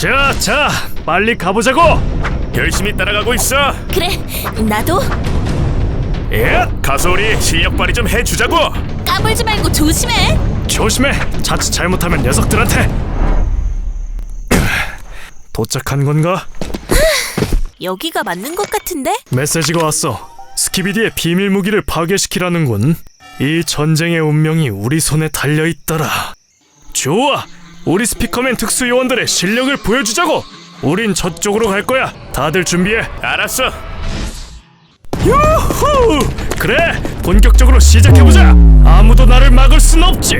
자, 자, 빨리 가보자고. 열심히 따라가고 있어. 그래, 나도 예, 가서 우리 실력 발휘 좀 해주자고. 까불지 말고 조심해. 조심해. 자칫 잘못하면 녀석들한테. 도착한 건가? 여기가 맞는 것 같은데? 메시지가 왔어. 스키비디의 비밀 무기를 파괴시키라는군. 이 전쟁의 운명이 우리 손에 달려 있더라. 좋아. 우리 스피커맨 특수 요원들의 실력을 보여주자고. 우린 저쪽으로 갈 거야. 다들 준비해. 알았어. 유후! 그래, 본격적으로 시작해 보자. 아무도 나를 막을 순 없지.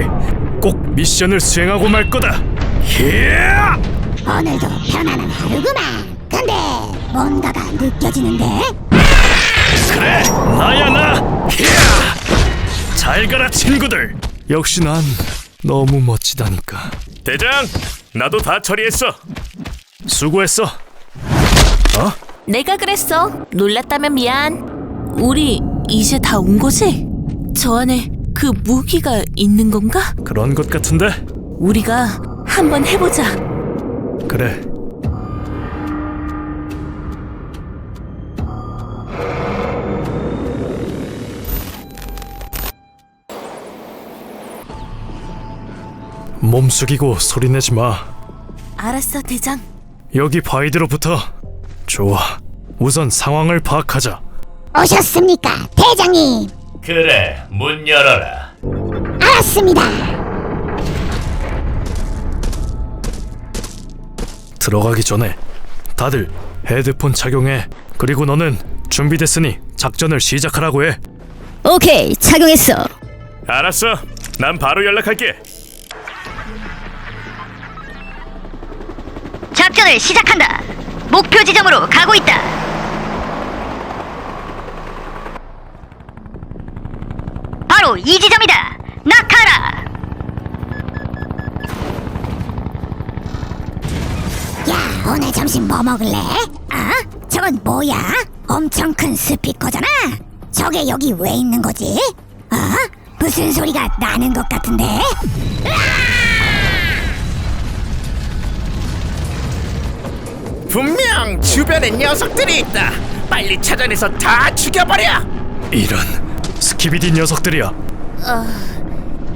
꼭 미션을 수행하고 말 거다. 히야! 오늘도 편안한 하루구만. 근데 뭔가가 느껴지는데? 그래 나야 나 히야 잘 가라 친구들 역시 난 너무 멋지다니까 대장 나도 다 처리했어 수고했어 어? 내가 그랬어. 놀랐다면 미안. 우리 이제 다 온 거지? 저 안에 그 무기가 있는 건가? 그런 것 같은데 우리가 한번 해보자. 그래 몸 숙이고 소리 내지 마 알았어, 대장. 여기 바이드로부터 좋아 우선 상황을 파악하자 오셨습니까, 대장님? 그래, 문 열어라. 알았습니다. 들어가기 전에 다들 헤드폰 착용해 그리고 너는 준비됐으니 작전을 시작하라고 해 오케이, 착용했어. 알았어 난 바로 연락할게 작전을 시작한다. 목표 지점으로 가고 있다. 바로 이 지점이다. 낙하라. 야, 오늘 점심 뭐 먹을래? 아? 저건 뭐야? 엄청 큰 스피커잖아. 저게 여기 왜 있는 거지? 아? 무슨 소리가 나는 것 같은데? 분명 주변에 녀석들이 있다. 빨리 찾아내서 다 죽여버려. 이런 스키비디 녀석들이야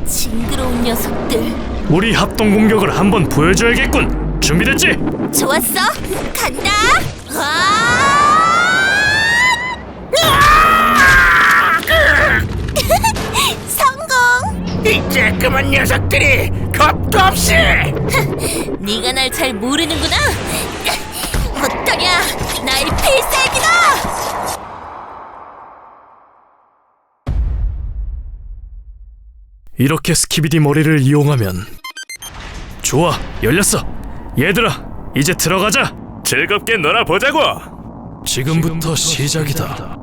징그러운 녀석들. 우리 합동 공격을 한번 보여줘야겠군 준비됐지? 좋았어. 간다. 와! 성공. 이제 그만 녀석들이 겁도 없이. 네가 날 잘 모르는구나. 이렇게 스키비디 머리를 이용하면 좋아 열렸어. 얘들아 이제 들어가자. 즐겁게 놀아보자고. 지금부터 시작이다.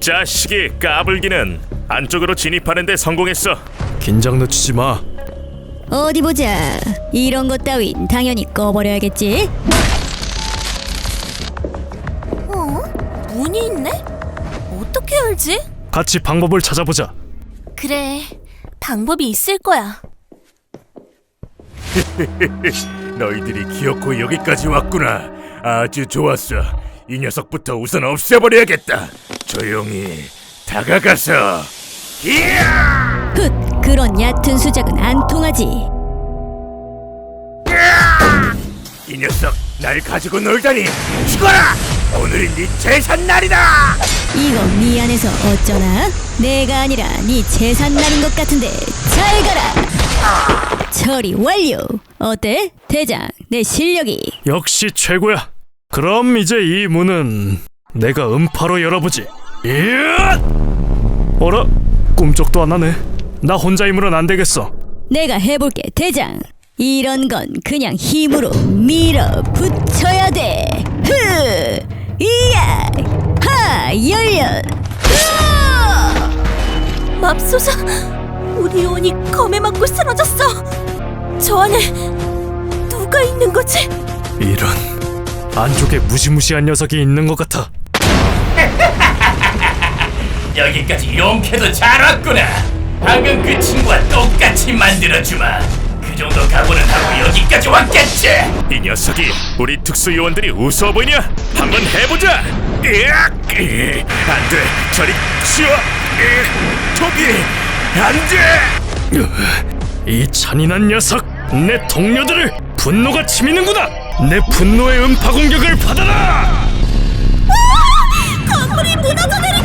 자식이 까불기는 안쪽으로 진입하는데 성공했어. 긴장 늦추지 마 어디 보자. 이런 것 따윈 당연히 꺼버려야겠지. 어? 문이 있네? 어떻게 열지? 같이 방법을 찾아보자 그래. 방법이 있을 거야. 너희들이 기어코 여기까지 왔구나. 아주 좋았어. 이 녀석부터 우선 없애버려야겠다. 조용히 다가가서. 이야! 훗, 그런 얕은 수작은 안 통하지. 이 녀석 날 가지고 놀다니 죽어라! 오늘이 네 재산 날이다! 이거 미안해서 어쩌나? 내가 아니라 네 재산 날인 것 같은데 잘 가라. 처리 완료. 어때? 대장, 내 실력이 역시 최고야. 그럼 이제 이 문은 내가 음파로 열어보지. 이앗! 어라? 꿈쩍도 안 하네. 나 혼자 힘으로는 안 되겠어. 내가 해볼게, 대장. 이런 건 그냥 힘으로 밀어붙여야 돼. 흐, 이야, 하, 열려. 으아! 맙소사. 우리 온이 검에 맞고 쓰러졌어. 저 안에 누가 있는 거지? 이런 안쪽에 무시무시한 녀석이 있는 것 같아. 여기까지 용케도 잘 왔구나. 방금 그 친구와 똑같이 만들어주마. 그 정도 각오는 하고 여기까지 왔겠지. 이 녀석이 우리 특수 요원들이 우스워 보이냐? 한번 해보자. 으악! 으, 안 돼. 저리 치워. 으, 토비, 안 돼. 이 잔인한 녀석 내 동료들을 분노가 치미는구나 내 분노의 음파 공격을 받아라 건물이 무너져 내리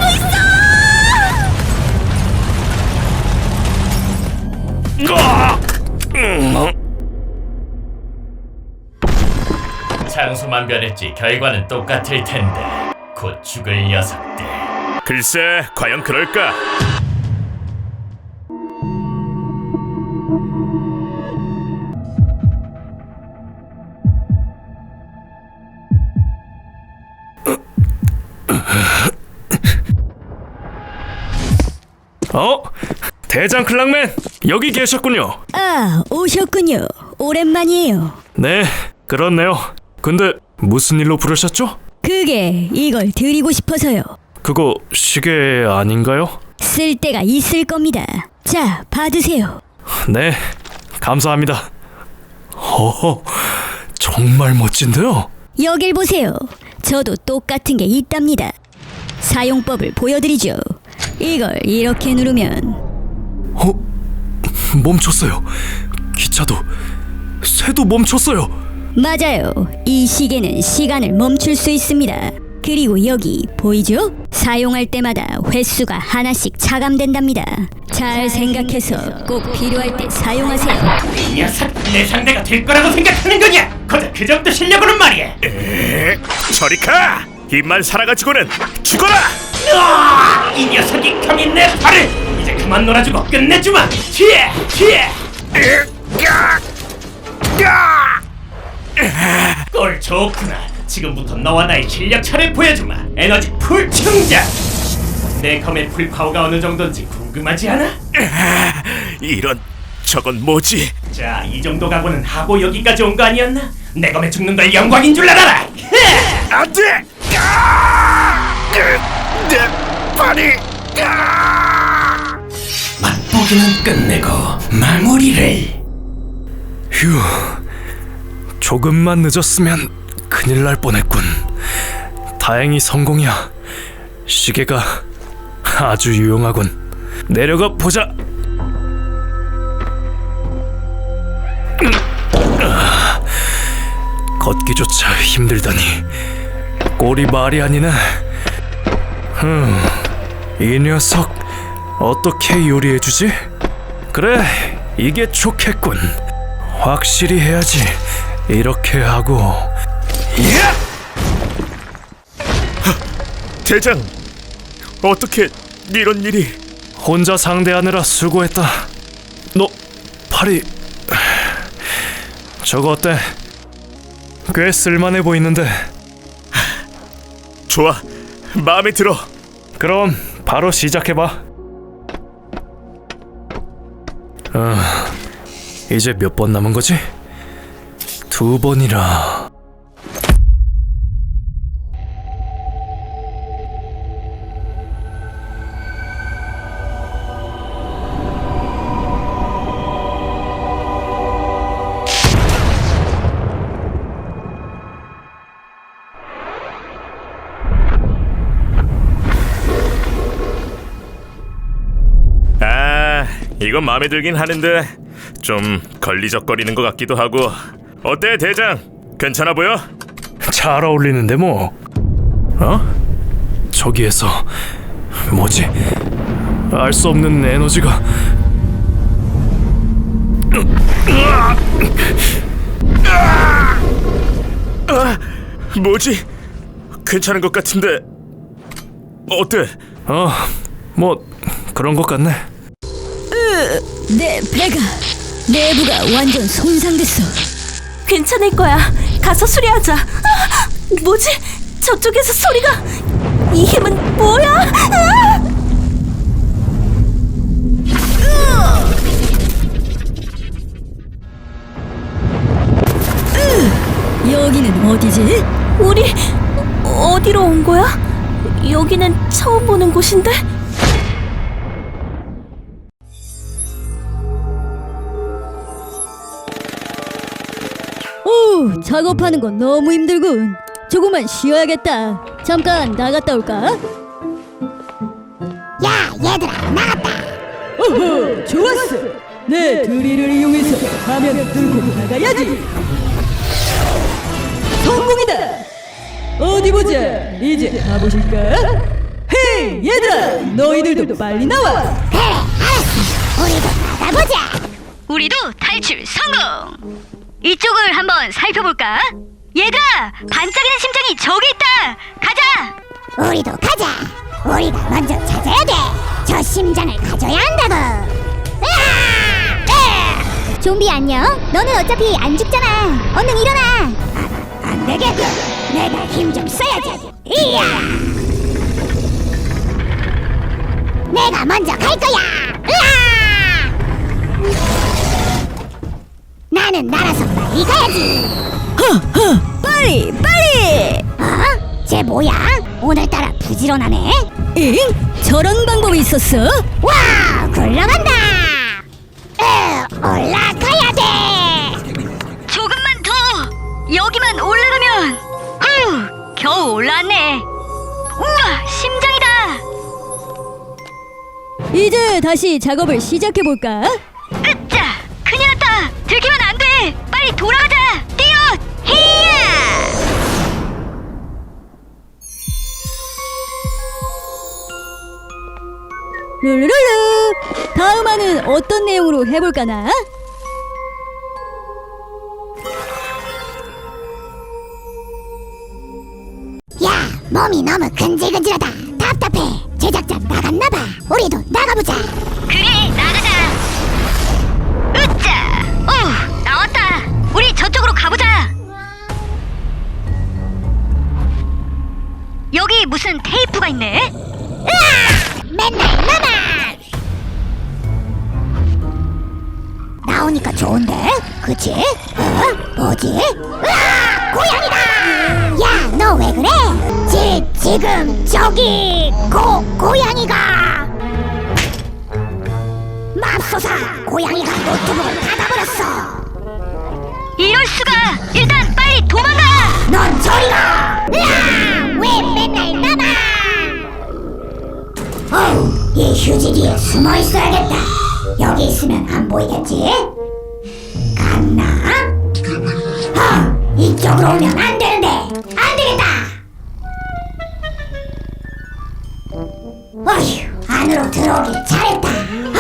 장소만 변했지 결과는 똑같을 텐데. 곧 죽을 녀석들. 글쎄, 과연 그럴까? 어? 대장 클랑맨 여기 계셨군요 아, 오셨군요. 오랜만이에요. 네 그렇네요 근데 무슨 일로 부르셨죠? 그게 이걸 드리고 싶어서요. 그거 시계 아닌가요? 쓸 때가 있을 겁니다. 자, 받으세요. 네 감사합니다 허허 정말 멋진데요 여길 보세요. 저도 똑같은 게 있답니다. 사용법을 보여드리죠. 이걸 이렇게 누르면 어? 멈췄어요 기차도 새도 멈췄어요 맞아요. 이 시계는 시간을 멈출 수 있습니다. 그리고 여기 보이죠? 사용할 때마다 횟수가 하나씩 차감된답니다. 잘 생각해서 꼭 필요할 때 사용하세요. 이 녀석 내 상대가 될 거라고 생각하는 거냐? 거저 그 정도 실력으로는 말이야. 에, 저리 가. 입만 살아가지고는 죽어라. 으아! 이 녀석이 감히 내 팔을 이제 그만 놀아주고 끝내주마. 뒤에 뒤에. 꼴 좋구나. 지금부터 너와 나의 실력 차를 보여주마. 에너지 풀 충전. 내 검의 풀 파워가 어느 정도인지 궁금하지 않아? 이런 저건 뭐지? 자, 이 정도 각오는 하고 여기까지 온 거 아니었나? 내 검에 죽는 걸 영광인 줄 알아라. 안 돼. 아! 으, 내 팔이. 아! 맛보기는 끝내고 마무리를. 휴 조금만 늦었으면 큰일 날 뻔했군. 다행히 성공이야. 시계가 아주 유용하군. 내려가 보자. 아, 걷기조차 힘들다니. 꼴이 말이 아니네. 흠, 이 녀석 어떻게 요리해주지? 그래 이게 좋겠군. 확실히 해야지. 이렇게 하고 대장, 어떻게 이런 일이? 혼자 상대하느라 수고했다. 너 팔이 저거 어때? 꽤 쓸만해 보이는데. 좋아, 마음에 들어. 그럼 바로 시작해 봐. 아, 이제 몇 번 남은 거지? 두 번이라. 아, 이건 마음에 들긴 하는데 좀 걸리적거리는 것 같기도 하고. 어때, 대장? 괜찮아 보여? 잘 어울리는데 뭐. 어? 저기에서 뭐지? 알 수 없는 에너지가 뭐지? 괜찮은 것 같은데. 어때? 어, 뭐 그런 것 같네. 내 배가 내부가 완전 손상됐어. 괜찮을 거야. 가서 수리하자. 아, 뭐지? 저쪽에서 소리가. 이 힘은 뭐야? 아! 여기는 어디지? 우리 어디로 온 거야? 여기는 처음 보는 곳인데. 작업하는 건 너무 힘들군. 조금만 쉬어야겠다. 잠깐 나갔다 올까? 야 얘들아 나갔다 오호, 좋았어. 내 드릴을 이용해서 화면 뚫고 나가야지. 성공이다. 어디 보자. 이제 가보실까? 헤이, 얘들아, 너희들도 빨리 나와. 그래 알았어 우리도 나가보자 우리도 탈출 성공! 이쪽을 한번 살펴볼까? 얘들아! 반짝이는 심장이 저기 있다! 가자! 우리도 가자 우리가 먼저 찾아야 돼 저 심장을 가져야 한다고 으아! 으아! 좀비 안녕 너는 어차피 안 죽잖아 얼른 일어나 안, 안 되겠군 내가 힘 좀 써야지 이야 내가 먼저 갈 거야 으아! 나는 날아서 빨리 가야지 빨리, 빨리! 어? 쟤 뭐야? 오늘따라 부지런하네 응? 저런 방법이 있었어? 와 굴러간다 으, 올라가야 돼 조금만 더! 여기만 올라가면! 후! 겨우 올라왔네! 우와! 심장이다! 이제 다시 작업을 시작해 볼까? 빨리 돌아가자! 뛰어! 히야! 룰루룰루! 다음 화는 어떤 내용으로 해볼까나? 야 몸이 너무 근질근질하다 답답해 제작자 나갔나봐 우리도 나가보자 그래 나가 저쪽으로 가보자 여기 무슨 테이프가 있네 맨날 나만 나오니까 좋은데 그치? 어? 뭐지? 으아! 고양이다! 야 너 왜 그래? 지, 지금 저기 고, 고양이가 맙소사 고양이가 노트북을 닫아버렸어 이럴 수가 일단 빨리 도망가 넌 저리 가! 으아! 왜 맨날 나만! 어우, 이 휴지 뒤에 숨어 있어야겠다. 여기 있으면 안 보이겠지? 갔나? 어, 이쪽으로 오면 안 되는데, 안 되겠다. 어휴, 안으로 들어오길 잘했다.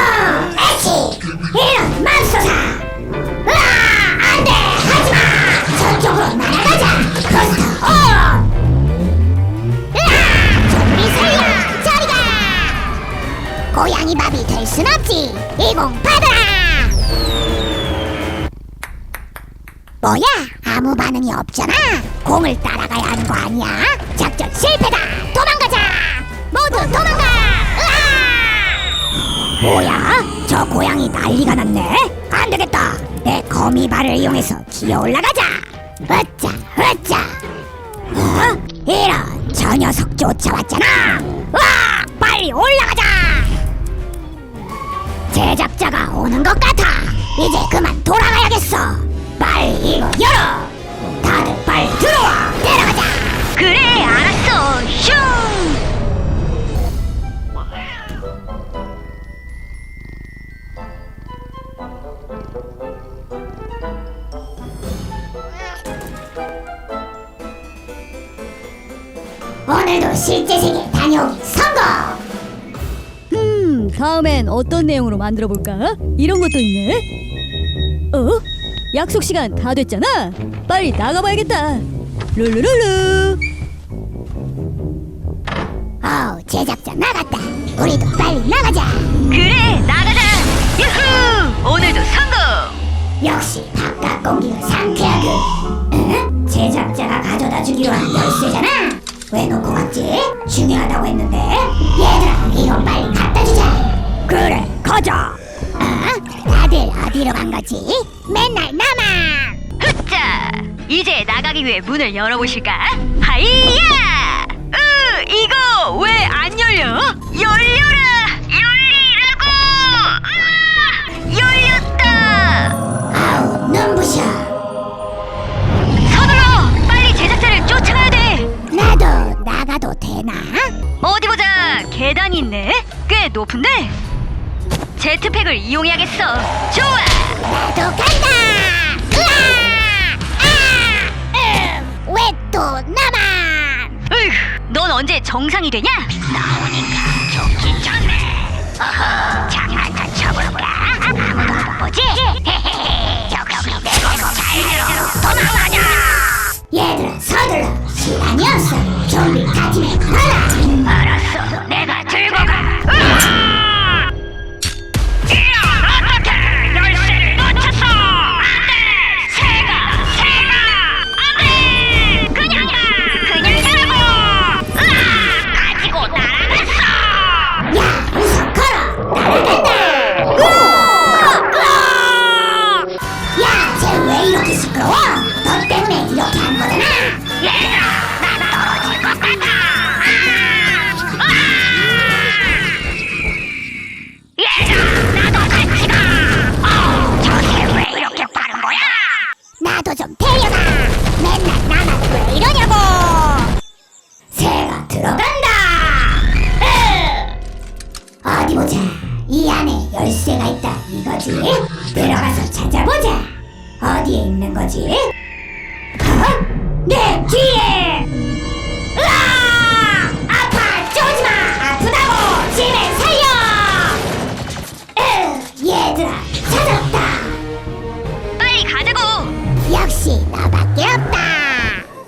밥이 될순 없지. 이공 받아라. 뭐야? 아무 반응이 없잖아. 공을 따라가야 하는 거 아니야? 작전 실패다. 도망가자. 모두 도망가. 으아! 뭐야? 저 고양이 난리가 났네. 안 되겠다. 내 거미발을 이용해서 기어 올라가자. 으짜, 으짜. 어? 이런 저 녀석 쫓아왔잖아. 와, 빨리 올라가자. 제작자가 오는 것 같아. 이제 그만 돌아가야겠어. 빨리 이거 열어. 다들 빨리 들어와. 내려가자. 그래 알았어 슝 오늘도 실제 세계 다녀오기 성공. 음, 다음엔 어떤 내용으로 만들어 볼까? 이런 것도 있네. 어? 약속 시간 다 됐잖아. 빨리 나가봐야겠다. 룰루룰루. 어우, 제작자 나갔다. 우리도 빨리 나가자. 그래 나가자 유후 오늘도 성공 역시 바깥 공기가 상쾌하군. 응? 제작자가 가져다 주기로 한 열쇠잖아. 왜 놓고 갔지? 중요하다고 했는데. 얘들아, 이거 빨리 갖다 주자. 그래, 가자. 어? 다들 어디로 간 거지? 맨날 나만. 흐짜 이제 나가기 위해 문을 열어보실까 하이야 으 이거 왜 안 열려 열려라 되나? 어디 보자. 계단이 있네. 꽤 높은데. 제트팩을 이용해야겠어. 좋아. 나도 간다! 으아! 아! 왜또 나만? 으휴, 넌 언제 정상이 되냐? 나오니까 좋긴 좋네. 어허, 장난 좀 쳐볼까? 찾았다! 빨리 가자고. 역시 나밖에 없다!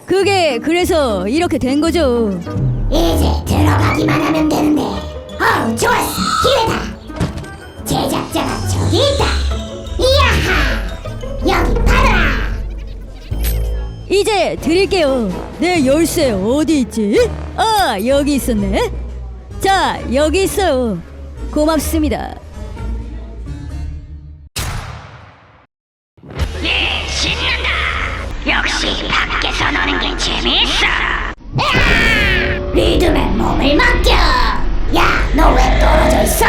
그게 그래서 이렇게 된 거죠. 이제 들어가기만 하면 되는데 어우 좋았어 기회다 제작자가 저기 있다 이야하 여기 받아라 이제 드릴게요. 내 열쇠 어디 있지? 아 여기 있었네. 자 여기 있어요. 고맙습니다. 몸을 맡겨 야 너 왜 떨어져 있어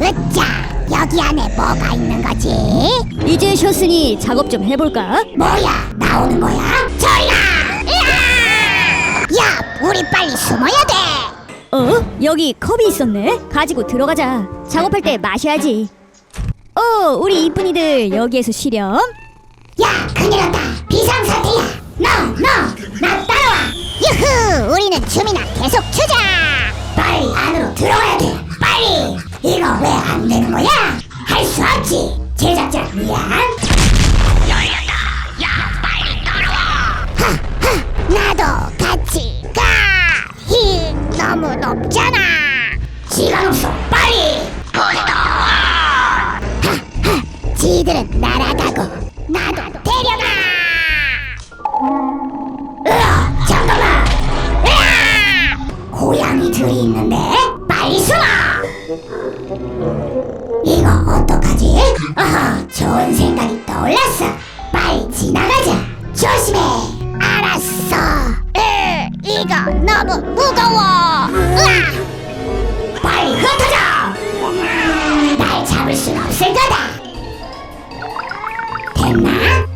으짜 여기 안에 뭐가 있는 거지 이제 쉬었으니 작업 좀 해볼까? 뭐야 나오는 거야 저리가 야 우리 빨리 숨어야 돼 어? 여기 컵이 있었네. 가지고 들어가자. 작업할 때 마셔야지. 어, 우리 이쁜이들 여기에서 쉬렴. 야, 큰일 났다. 비상사태야. 너, 너, 나 따라와. 유후, 우리는 춤이나 계속 추자. 빨리 안으로 들어가야 돼. 빨리. 이거 왜 안 되는 거야? 할 수 없지. 제작자 미안. 열렸다. 야, 빨리 따라와. 하하, 나도 같이 가. 히, 너무 높잖아. 시간 없어. 빨리. 부스터. 하하, 지들은 날아가 이거 어떡하지? 아하, 좋은 생각이 떠올랐어. 빨리 지나가자. 조심해. 알았어. 으, 이거 너무 무거워. 으아! 빨리 흩어져. 날 잡을 순 없을 거다. 됐나?